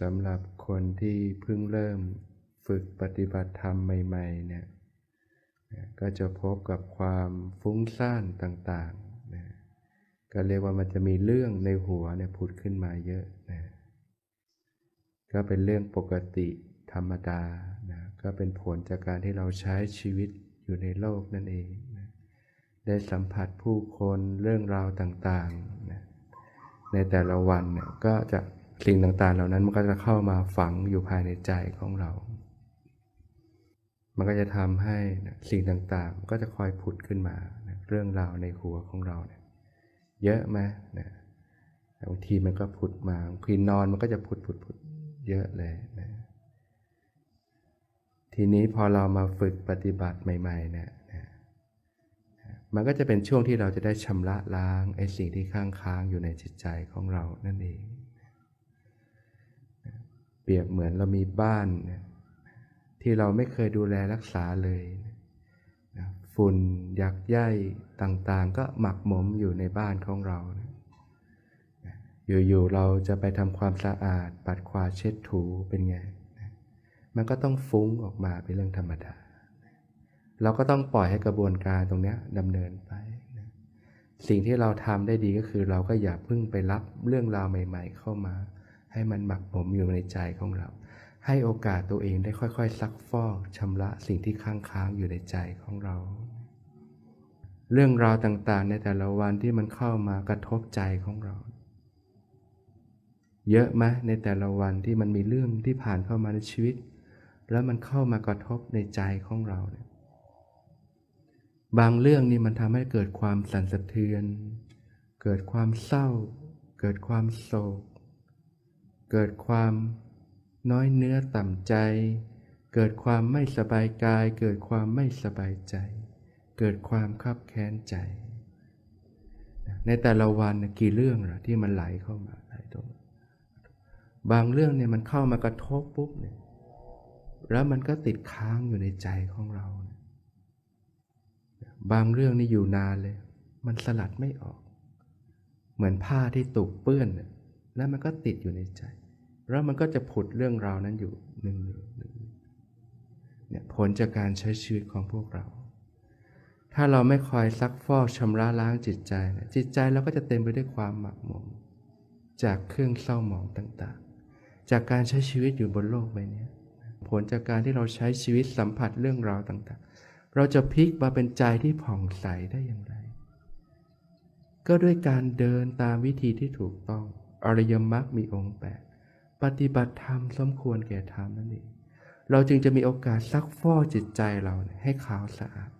สำหรับคนที่เพิ่งเริ่มฝึกปฏิบัติธรรมใหม่ๆเนี่ยก็จะพบกับความฟุ้งซ่านต่างๆนะก็เรียกว่ามันจะมีเรื่องในหัวเนี่ยผุดขึ้นมาเยอะนะก็เป็นเรื่องปกติธรรมดานะก็เป็นผลจากการที่เราใช้ชีวิตอยู่ในโลกนั่นเองนะได้สัมผัสผู้คนเรื่องราวต่างๆนะในแต่ละวันเนี่ยก็จะ สิ่งต่างๆ เหล่านั้นมันก็จะเข้ามาฝังอยู่ภายในใจของเรา มันก็จะทำให้สิ่งต่างๆ ก็จะคอยผุดขึ้นมา เรื่องราวในหัวของเราเนี่ยเยอะไหมนะบางทีมันก็ผุดมาบางทีนอนมันก็จะผุดผุดผุดเยอะเลยนะทีนี้พอเรามาฝึกปฏิบัติใหม่ ๆ เนี่ยมันก็จะเป็นช่วงที่เราจะได้ชำระล้างไอ้สิ่งที่ข้างค้างอยู่ในจิตใจของเรานั่นเอง ปรียบเหมือนเรามีบ้านที่เราไม่เคยดูแลรักษาเลยนะฝุ่นยักใยต่างๆ ก็หมักหมมอยู่ในบ้านของเรานะอยู่ๆเราจะไปทำความสะอาด ปัดขวาเช็ดถูเป็นไงนะมันก็ต้องฟุ้งออกมาเป็นเรื่องธรรมดา เราก็ต้องปล่อยให้กระบวนการตรงนี้ดำเนินไปนะสิ่งที่เราทำได้ดีก็คือเราก็อย่าเพิ่งไปรับเรื่องราวใหม่ ๆ เข้ามา ให้มันหมักหมมอยู่ในใจของเรา ให้โอกาสตัวเองได้ค่อยๆ ซักฟอกชำระสิ่งที่ค้างค้างๆอยู่ในใจของเรา เรื่องราวต่างๆ ในแต่ละวันที่มันเข้ามากระทบใจของเรา เยอะไหมในแต่ละวันที่มันมีเรื่องที่ผ่านเข้ามาในชีวิต แล้วมันเข้ามากระทบในใจของเราเนี่ยบางเรื่องนี่มันทำให้เกิดความสั่นสะเทือน เกิดความเศร้า เกิดความโศก เกิดความน้อยเนื้อต่ำใจ เกิดความไม่สบายกาย เกิดความไม่สบายใจ เกิดความคับแค้นใจ ในแต่ละวันกี่เรื่องล่ะที่มันไหลเข้ามาไหลตรงบางเรื่องเนี่ยมันเข้ามากระทบปุ๊บเนี่ยแล้วมันก็ติดค้างอยู่ในใจของเราเบางเรื่องนี่อยู่นานเลย มันสลัดไม่ออก เหมือนผ้าที่ตกเปื้อนน่ะ แล้วมันก็ติดอยู่ในใจ แล้วมันก็จะผุดเรื่องราวนั้นอยู่หนึ่งหนึ่งหนึ่งเนี่ยผลจากการใช้ชีวิตของพวกเรา ถ้าเราไม่คอยซักฟอกชำระล้างจิตใจนะจิตใจเราก็จะเต็มไปด้วยความหมักหมม จากเครื่องเศร้าหมองต่างๆ จากการใช้ชีวิตอยู่บนโลกใบนี้ผลจากการที่เราใช้ชีวิตสัมผัสเรื่องราวต่างๆ เราจะพลิกมาเป็นใจที่ผ่องใสได้อย่างไร ก็ด้วยการเดินตามวิธีที่ถูกต้อง อริยมรรคมีองค์แปดปฏิบัติธรรมสมควรแก่ธรรมนั่นเองเราจึงจะมีโอกาสซักฟอกจิตใจเราให้ขาวสะอาด